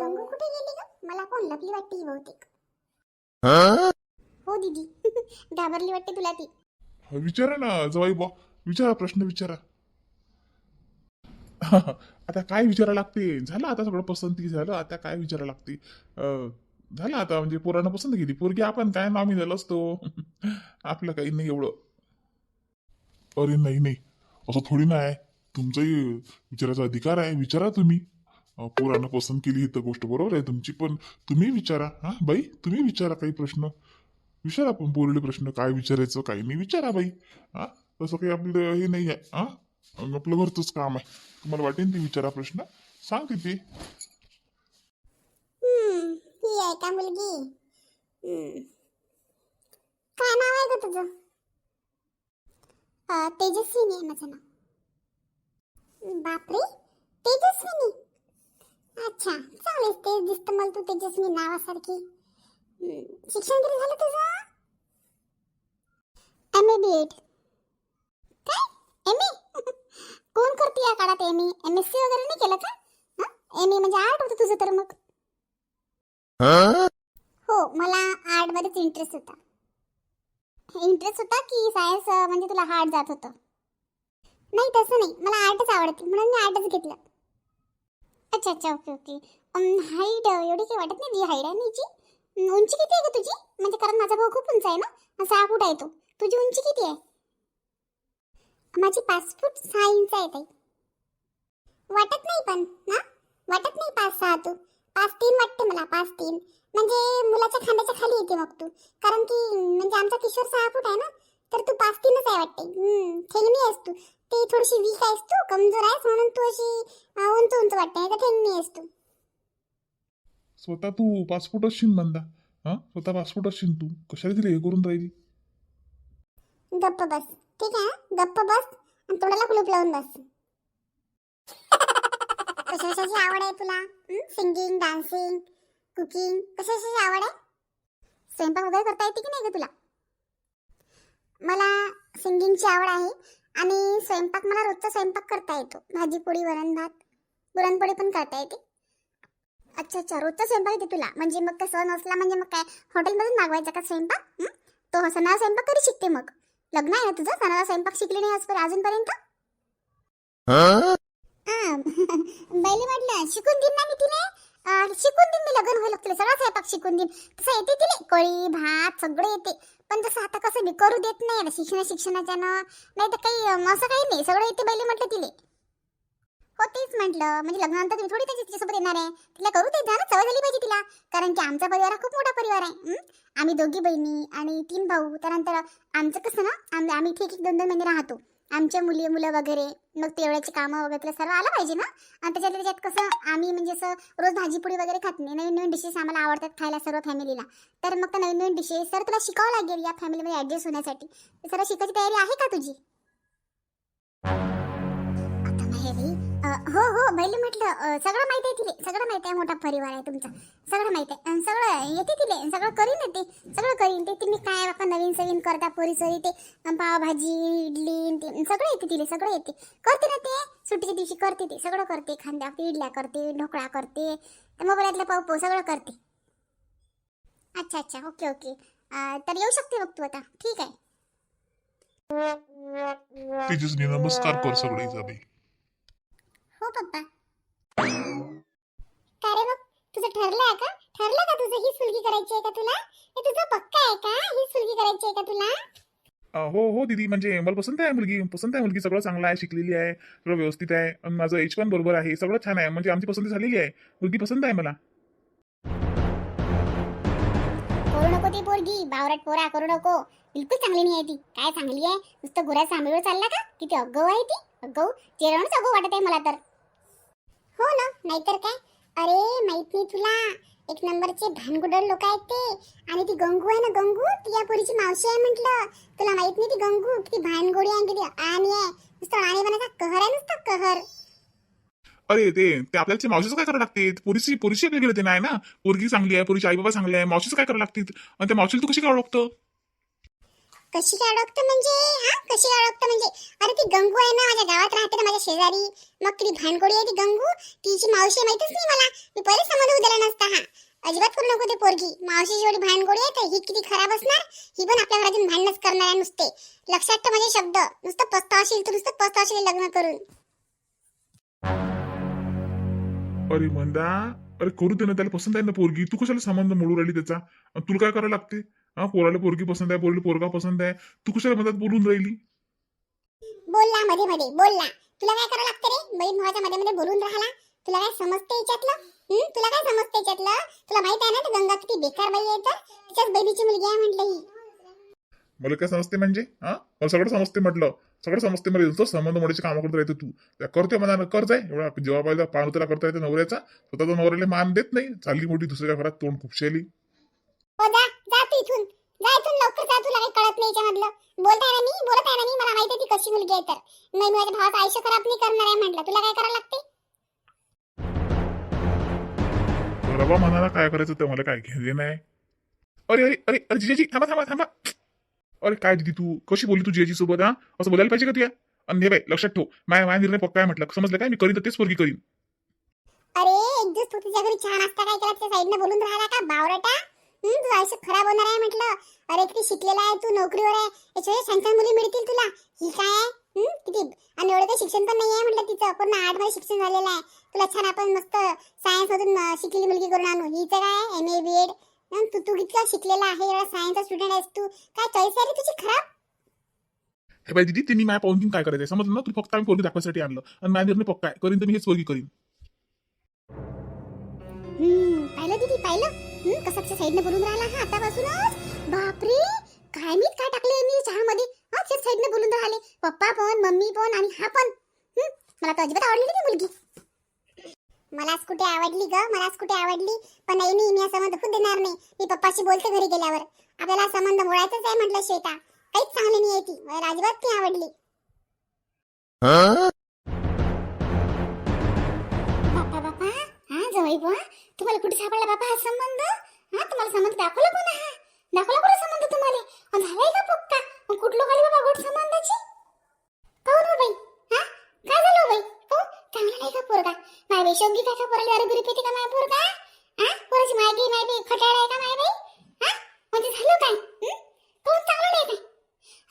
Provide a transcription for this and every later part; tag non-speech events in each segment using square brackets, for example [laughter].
गंगू कुठे गेली ग? मला कोण लपली वाटते ही बहुतेक. हो? दीदी. [laughs] घाबरली वाटते तुला ती. विचारा ना जवाई बा विचारा प्रश्न विचारा. [laughs] आता काय विचारा लागते? झालं आता सगळं पसंती झालं आता काय विचारा लागते? अं, झालं आता म्हणजे पोरानं पसंत केली. पोरगी आपण काय नामी झालं असतो. [laughs] आपलं काही नाही एवढं. अरे नाही नाही. असं थोडी ना आहे. तुमचाही विचाराचा अधिकार आहे विचारा तुम्ही. पोरानं पसंत केली ही तर गोष्ट बरोबर आहे तुमची पण तुम्ही विचारा. हा बाई तुम्ही विचारा काही प्रश्न. विचारा पण पोरले प्रश्न काय विचारायचं काही नाही विचारा बाई. हा तसं काही आपलं हे नाही आहे. हा आपलं घरचंच काम आहे. तुम्हाला वाटेल ते विचारा प्रश्न. सांगते ते. हम्म, ही आहे का मुलगी? हम्म. काय नाव आहे ग तुझं? अं, तेजस्विनी आहे माझं नाव. बापरे तेजस्विनी. अच्छा चालेल तेच दिसतं मला तू तेजस्विनी नावासारखी. शिक्षण किती झालं तुझं? एम ए बी एड काय? एम ए [laughs] कोण करते या काळात M A M S C वगैरे नाही केलं का? एम ए म्हणजे आर्ट होतं तुझं तर मग. हो मला आर्ट मध्येच इंटरेस्ट होता. इंटरेस्ट होता की सायन्स म्हणजे तुला हार्ड जात होतं. नाही तसं नाही. मला आर्टच आवडते. म्हणून मी आर्टच घेतलं. अच्छा अच्छा ओके ओके. हाईट एवढी काही वाटत नाही. हाईट आहे नीची उंची किती आहे का तुझी? म्हणजे कारण माझा भाऊ खूप उंच आहे ना? सहा फूट आहे तो. तुझी उंची किती आहे? माझी पाच फूट सहा इंच आहे ताई. वाटत नाही पण ना वाटत नाही पाच सहा तू. पाच तीन वाटते मला पाच तीन. म्हणजे मुलाच्या खांद्याच्या खाली येते मग तू. कारण की म्हणजे आमचा किशोर सहा फूट आहे ना? तर तू पाच तीनच आहे वाटते. खेळणी आहेस तू. ते थोडीशी वीक आहेस तू कमजोर आहेस म्हणून तू अशी उंच उंच वाटते नाही तर ठेंगणी आहेस तू. स्वतः तू पासपोर्ट असशील म्हणता हा? स्वतः पासपोर्ट असशील तू. कशाला तिला हे करून राहिली? गप्प बस. ठीक आहे? गप्प बस आणि तोंडाला कुलूप लावून बस. [laughs] कशा कशाची आवड आहे तुला? सिंगिंग डान्सिंग कुकिंग कशा कशाची आवड आहे? स्वयंपाक वगैरे करता येते की नाही ग तुला? मला सिंगिंगची आवड आहे. आणि स्वयंपाक मला रोजचा स्वयंपाक करता येतो. भाजी पोळी वरण भात पुरणपोळी पण करता येते. अच्छा अच्छा रोजचा स्वयंपाक येते तुला. म्हणजे मग काय सण असला म्हणजे मग काय? हॉटेलमधून मागवायचा का स्वयंपाक? तो सणाला स्वयंपाक कधी शिकते मग? लग्न आहे ना तुझं? सणाला स्वयंपाक शिकली नाही आजपर्यंत अजूनपर्यंत? [laughs] बैली म्हटलं शिकून देईन ना मी तिने शिकून देईन मी लग्न व्हायला तुला सगळा स्वयंपाक शिकून देईन तसं येते तिने कळी भात सगळं येते. पण तसं आता कसं मी करू देत नाही ना शिक्षण शिक्षणाच्या नाही तर काही असं काही नाही. सगळं येते बैली म्हटलं तिले. हो तेच म्हटलं. म्हणजे लग्नानंतर तुम्ही थोडी त्याच्या तिच्यासोबत येणार आहे. तिला करू देत जा ना सवय झाली पाहिजे तिला. कारण की आमचा परिवार हा खूप मोठा परिवार आहे. आम्ही दोघी बहिणी आणि तीन भाऊ. त्यानंतर आमचं कसं ना आम्ही आम्ही ठीक एक दोन दोन महिने राहतो. आमच्या मुली मुलं वगैरे मग तेवढ्याची कामं वगैरे सर्व आलं पाहिजे ना? आणि त्याच्यात त्याच्यात कसं आम्ही म्हणजे असं रोज भाजीपोळी वगैरे खात नाही. नवीन नवीन डिशेस आम्हाला आवडतात खायला सर्व फॅमिलीला तर मग त्या नवीन नवीन डिशेस सर तुला शिकावं लागेल या फॅमिलीमध्ये ॲडजस्ट होण्यासाठी. तर सर्व शिकायची तयारी आहे का तुझी? आता हो हो बैल म्हटलं सगळं माहिती आहे तिले. सगळं माहिती आहे मोठा परिवार आहे तुमचा. सगळं माहिती आहे. सगळं येते तिले. सगळं करीन येते सगळं करीन ते. तुम्ही काय बापा नवीन सवीन करता पोरी सरी ते पावभाजी इडली ते सगळं येते तिले सगळं येते. करते ना ते. सुट्टीच्या दिवशी करते ते. सगळं करते. खांद्या इडल्या करते ढोकळा करते मोबाईलातलं पाव पाव सगळं करते. अच्छा अच्छा. Okay okay. तर येऊ शकते बघ तू आता. ठीक आहे. तेजसनी नमस्कार कर सगळे जाबी. हो पप्पा. काय रे मग तुझं ठरलं आहे का? ठरलं का तुझं? ही सुलगी करायची आहे का तुला? हे तुझं पक्का आहे का? ही सुलगी करायची आहे का तुला? अं, हो हो दीदी. म्हणजे मला पसंत आहे मुलगी. पसंत आहे मुलगी. सगळं चांगलं आहे शिकलेली आहे सगळं व्यवस्थित आहे. आणि माझं एज पण बरोबर आहे. सगळं छान आहे. म्हणजे आमची पसंती झालेली आहे. मुलगी पसंत आहे मला. करू नको ती पोरगी. बावरट पोरा करू नको. बिलकुल चांगली नाही आहे ती. काय चांगली आहे? नुसतं गुऱ्या सांभाळून चालला का? किती अगव आहे ती. अगव. चेहऱ्यावरच अगव वाटत आहे मला तर. हो ना नाहीतर काय? अरे माहीत नाही तुला. एक नंबरचे भानगुडर लोक आहेत ते. आणि ती गंगू आहे ना गंगू? ती या पोरीची मावशी आहे म्हटलं. तुला माहीत नाही ती गंगू? किती भानगोडी आहे किती आणि आहे. नुसतं आणीपणाचा कहर आहे नुसतं कहर. अरे ते ते आपल्याला ते मावशीचं काय करावं लागते? पोरीची पोरीशी काय गेलं ते नाही ना? पोरगी चांगली आहे पोरीची आई बाबा चांगले आहे. मावशीचं काय करावं लागते? आणि त्या मावशीला तू कशी काय लागतं? कशी काय ओळखतं म्हणजे? हा? कशी काय ओळखतं म्हणजे? अरे ती गंगू आहे ना माझ्या गावात राहते ना माझ्या शेजारी. मग ती भानगोडी आहे ती गंगू. तिची मावशी माहितच नाही मला. मी पहिले समजून दिला नसता हा. अजिबात करू नको ते पोरगी. मावशीची एवढी भानगोडी आहे तर ही किती खराब असणार? ही पण आपल्या घरातून भांडणच करणार आहे नुसते. लक्षात ठेव माझे शब्द. नुसतं पस्तावशील तू नुसतं पस्तावशील लग्न करून. अरे मंदा अरे करू दे ना त्याला पसंत आहे ना पोरगी. तू कशाला संबंध मोडू राहिली त्याचा? तुला काय करावं लागते? हा पोराला पोरगी पसंत आहे पोरीला पोरगा पसंत आहे. तू कशाला मधात बोलून राहिली? बोलला मध्ये मध्ये बोलला. तुला काय करावं लागतं रे? बहीण भावाच्या मध्ये मध्ये बोलून राहिला. तुला काय समजते याच्यातलं? हं? तुला काय समजते याच्यातलं? तुला माहीत आहे ना ती गंगा किती बेकार बाई आहे तर? तिच्याच बहिणीची मुलगी आहे म्हटलं ही. मला काय समजते म्हणजे? हा? मला सगळं समजते म्हटलं. सगळं समजते मला तो संबंध मोडायचे कामं करत राहते तू. त्या करते म्हणा कर जाय एवढा जेव्हा पाहिजे पाहून त्याला करता येते नवऱ्याचा. स्वतःचा नवऱ्याला मान देत नाही. चालली मोठी दुसऱ्या घरात तोंड खुपशेली. हो जा. इथून. जा इथून लवकर जा तुला काही कळत नाही याच्यामधलं. बोलताय ना मी बोलत आहे ना मी मला माहिती आहे ती कशी मुलगी आहे तर. नाही मी माझ्या भावाचं आयुष्य खराब नाही करणार आहे म्हटलं. तुला काय करावं लागते? बाबा मनाला काय करायचं ते मला काय घेणे नाही. अरे अरे अरे अरे जिजाजी थांबा थांबा थांबा. अरे काय दिदी तू? कशी बोलली तू जिजाजी सोबत हा? असं बोलायला पाहिजे का तुया? आणि बाई लक्षात ठेव. माय माय निर्णय पक्का आहे म्हटलं. समजलं काय? मी करीन तर तेच पोरगी करीन. अरे एक दिवस तू तुझ्या घरी छान असता काय केला? त्या साईडनं बोलून राहिला का बावरटा? तुझं आयुष्य खराब होणार आहे म्हटलं. अरे किती शिकलेला आहे तू नोकरीवर आहे. याच्यावर छान छान मुली मिळतील तुला. ही काय आहे? हं, किती? आणि एवढं काही शिक्षण पण नाही आहे म्हटलं तिचं. पूर्ण आर्टमध्ये शिक्षण झालेलं आहे. तुला छान आपण मस्त सायन्स मधून शिकलेली मुलगी करून आणू. हिचं काय एम ए बी एड तू तू कितका शिकलेला आहे? एवढा सायन्सचा स्टुडंट आहेस तू. काय चॉईस आहे तुझी? खराब? हे बाई दिदी त्यांनी माय पाहून काय करायचं समजलं ना? तू फक्त आम्ही पोरगी दाखवायसाठी आणलं. आणि माझा निर्णय पक्का आहे. करीन तर मी हेच पोरगी करीन. पाहिलं दीदी पाहिलं? हम्म, कसा साईडने बोलून राहिला हा आतापासूनच. बापरे काय मीच काय टाकले मी चहामध्ये? हा त्याच साईडने बोलून राहिले. पप्पा पण मम्मी पण आणि हा पण. मला तर अजिबात आवडली नाही मुलगी. मलाच कुठे आवडली ग? मलाच कुठे आवडली? पण नाही नाही मी असं संबंध देणार नाही. मी पप्पाशी बोलते घरी गेल्यावर. आपल्याला संबंध मोडायचाच आहे म्हटलं श्वेता. काहीच चांगली नाही आहे ती. मला अजिबात नाही आवडली. हा बा तुम्हाला कुठे सापडला बाबा हा संबंध? हा तुम्हाला संबंध दाखवला कोण हा? दाखवला कोण संबंध तुम्हाला? अन झालाय का पक्का मग कुठलो खाली बाबा गोट संबंधाची? काऊन हो बाई? हा? काय झालं हो बाई? हो? चांगला नाही का पोरगा? माय बाई शोगी काय का पोराला अरे गुरी का माय पोरगा? हा? पोराची माय गी माय बी खटाळ आहे का माय बाई? हा? म्हणजे झालं काय? हं? चांगला चांगलं नाही काय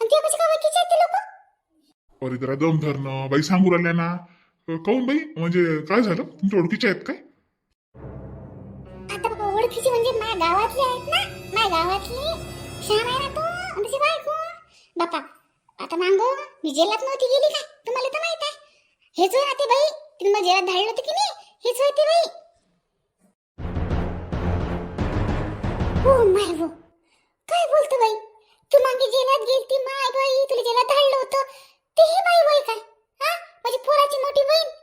आणि ते कसे का बाकीचे ते लोक? अरे जरा दम धरणं. बाई सांगू राहिल्या ना. अ, काहून बाई? म्हणजे काय झालं? तुमच्या ओळखीच्या आहेत काय? ओळखीची म्हणजे माझ्या गावातली आहेत ना? माझ्या गावातली. श्याम आहे ना तो आणि त्याची बायको. बापा आता मांगो मी जेलात नव्हती गेली का? तुम्हाला तर माहीत आहे. हेच होय ना ते बाई. तुम्ही मला जेलात धाडलं होतं की नाही? हेच होय ते बाई. हो माय काय बोलतो बाई? तू मागे जेलात गेलती माय बाई. तुला जेलात धाडलं होतं. ते ही बाई बाई काय? हा? माझी पोराची मोठी बहीण.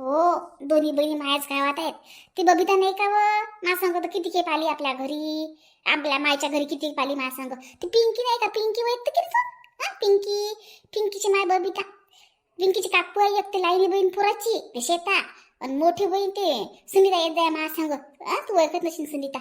हो दोन्ही बहिणी मायाच गावात आहेत. ती बबिता नाही का व? मा सांग तर किती खेप आली आपल्या घरी. आपल्या मायच्या घरी किती आली मा सांग. ती पिंकी नाही का? पिंकी वैत किती हा पिंकी. पिंकीची माय बबिता. पिंकीची काकू आहे एक ते लाईनी बहीण पुराची शेता आणि मोठी बहीण ते सुनीता येत जाय मा सांग. तू ओळखत नशील सुनीता.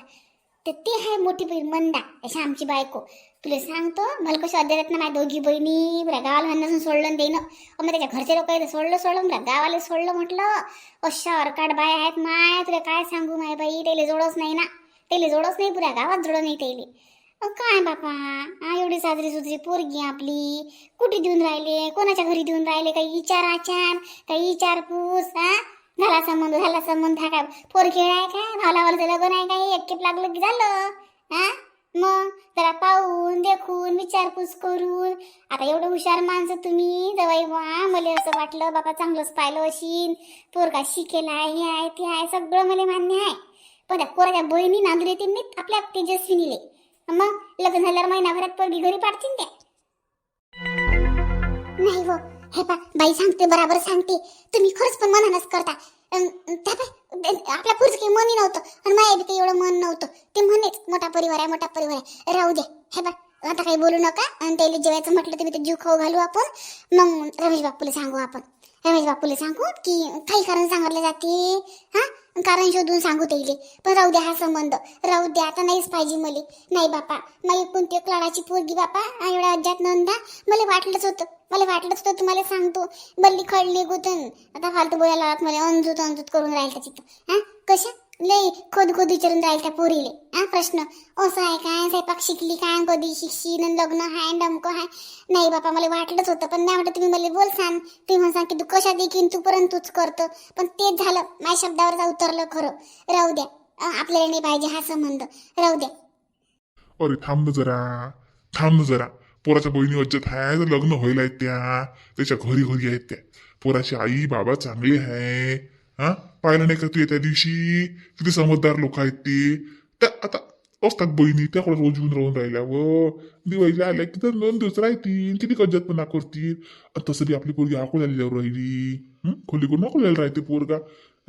तर ते आहे मोठी बहीण मंदा अशा आमची बायको. तुला सांगतो मला कसं अध्यात्म ना माझ्या दोघी बहिणी बरं गावाला म्हणून सोडलं देणं. मग त्याच्या घरचे लोक आहेत सोडलं सोडलं बरं गावाला सोडलं म्हटलं. अशा अरकाट बाय आहेत माय तुला काय सांगू माय बाई त्याला जोडच नाही ना. त्याला जोडच नाही पुऱ्या गावात जोडं नाही त्याला. अहो, काय बापा हा एवढी साजरी सुजरी पोरगी आपली. कुठे देऊन राहिले? कोणाच्या घरी देऊन राहिले? काही विचार आचार काही विचारपूस हा? झाला संबंध झाला संबंध हा काय पोरखेळ आहे काय? भावलावाला लग्न आहे काय? एक लागलं की झालं हा? मग जरा पाहून देखून विचारपूस करून. आता एवढं हुशार माणसं तुम्ही जवाई वा मला असं वाटलं बाबा चांगलंच पाहिलं अशीन. पोरगा शिकेला हे आहे ते आहे सगळं मला मान्य आहे. पण त्या पोराच्या बहिणी नांदून ते मी आपल्या तेजस्विनीले. मग लग्न झाल्यावर महिनाभरात पोरगी घरी पाठतील त्या. नाही हो हे पा बाई सांगते बराबर सांगते. तुम्ही खरंच पण मनानच करता. आपल्या पुढचं काही मनही नव्हतं आणि माझ्या बी काही एवढं मन नव्हतं. ते म्हणेच मोठा परिवार आहे मोठा परिवार आहे. राहू दे. हे बा आता काही बोलू नका. आणि त्याला जेवायचं म्हटलं तर मी ते जीव खाऊ घालू आपण. मग रमेश बापूला सांगू आपण. रमेश बापूला सांगू की काही कारण सांगितलं जाते. हा कारण शोधून सांगू त्याले. पण राहू द्या हा संबंध. राहू द्या आता नाहीच पाहिजे मले. नाही बापा मला कोणती क्लाडाची लाडाची पोरगी बापा. आ, एवढ्या अज्जात नंदा. मला वाटलंच होतं मला वाटलंच होतं तुम्हाला सांगतो. बल्ली खडली गुतन. आता फालतू बोलायला मला अंजूत अंजूत करून राहील त्याची तिथं. हा कशा? लय खोद खोद विचारून राहील त्या पोरीले हा प्रश्न. असं आहे काय स्वयंपाक शिकली काय कधी शिकशी लग्न हाय डमकं हाय? नाही बापा मला वाटलंच होतं पण नाही वाटत तुम्ही मला बोल सांग तुम्ही म्हणून सांग की तू कशा देखील तू पर्यंत तूच करतं. पण तेच झालं माझ्या शब्दावर उतरलं खरं. राहू द्या. आपल्याला नाही पाहिजे हा संबंध. राहू द्या. अरे थांब ना जरा. थांब ना जरा. पोराच्या बहिणी वज्जत आहे लग्न व्हायला आहेत त्या. त्याच्या घरी घरी आहेत त्या. पोराची आई बाबा चांगले आहे हा? पाहिलं नाही का तू त्या दिवशी. किती समजदार लोक आहेत ते. त्या आता असतात बहिणी त्या कोणा रोज राहून राहिल्या व दिवाळीला आल्या की तर दोन दिवस राहतील किती कज्जतपणा करतील. तसं बी आपली पोरगी अकोल्याला राहिली. खोली करून अकोल्याला राहते पोरगा.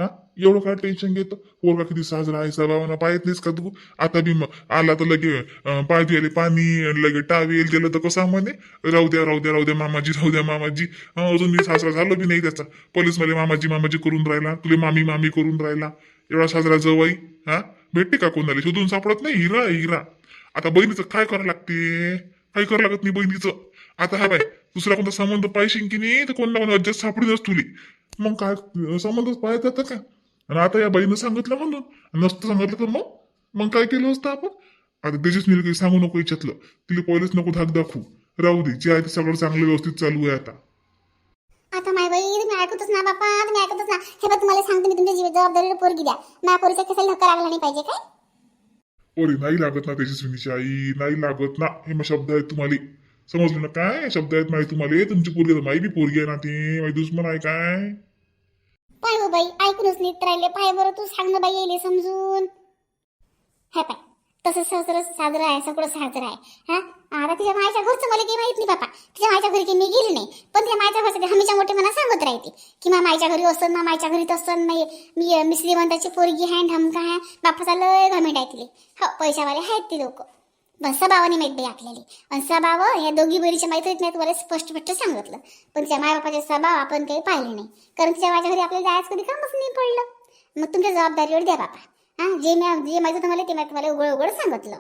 हा? एवढं काय टेन्शन घेतो? पोरगा किती साजरा आहे सभावना पाहत नाहीस का तू? आता बी आला तर लगे पाय धुयाले पाणी लगे टावेल गेलं तर कसं म्हणे? राहू द्या राहू द्या राहू द्या मामाजी राहू द्या मामाजी. अजून मी साजरा झालो बी नाही त्याचा. पोलीस मला मामाजी मामाजी करून राहिला तुले मामी मामी करून राहिला. एवढा साजरा जवळ हा? भेटते का कोणाला? शोधून सापडत नाही? हिरा हिरा. आता बहिणीचं काय करावं लागते? काय करावं लागत नाही बहिणीचं. आता हा बाय दुसरा कोणता संबंध पाहिजे की नाही? तर कोणाला कोणा अज्जात सापडी तुली. मग काय संबंधच पाहायचं आता का? आणि आता या बाईनं सांगितलं म्हणून नसतं सांगितलं तर मग? मग काय केलं असतं आपण? आता त्याच्याच मी काही सांगू नको याच्यातलं तिला पहिलेच नको धाक दाखवू. राहू दे जे आहे ते सगळं चांगलं व्यवस्थित चालू आहे आता. आता माय बाई तुम्ही ऐकतच ना बापा तुम्ही ऐकतच ना. हे बघ तुम्हाला सांगते मी तुमच्या जीव जबाबदारीवर पोरगी द्या. माझ्या पोरीचा कसा धक्का लागला नाही पाहिजे काय? अरे नाही लागत ना तेजस्विनीची आई नाही लागत ना. हे मग शब्द आहेत तुम्हाला. समजलं ना काय? शब्द आहेत माहिती तुम्हाला. तुमची पोरगी आहे, माई बी पोरगी आहे ना ती. माझी दुश्मन आहे काय? पाय हो बाई ऐकूनच नीट राहिले. पाय बरं तू सांग ना बाई येले समजून. हे पाय तसं साजरं साजरं आहे सगळं साजरं आहे. हा? आता तिच्या मायच्या घरचं मला काही माहीत नाही बापा. तिच्या मायच्या घरी काही मी गेली नाही. पण तिच्या मायच्या घरचं हमीच्या मोठे मला सांगत राहते. की मा मायच्या घरी असत ना मायच्या घरी तसं नाही. मी मी श्रीमंताची पोरगी आहे ढमका आहे. बापाचा लय घमेंट आहे तिले. हो पैशावाले आहेत ती लोक. पण सभावाने माहिती आपल्याला. आणि सभाव या दोघी बहिणीच्या माहितीत नाही तुम्हाला स्पष्ट स्पष्ट सांगितलं. पण त्या मायबापाच्या स्वभाव आपण काही पाहिले नाही. कारण त्या माझ्या घरी आपल्याला जायचं कधी कामच नाही पडलं. मग तुमच्या जबाबदारीवर द्या बापा. हां जे मी जे माहिती तुम्हाला ते मी तुम्हाला उघड उघड सांगितलं.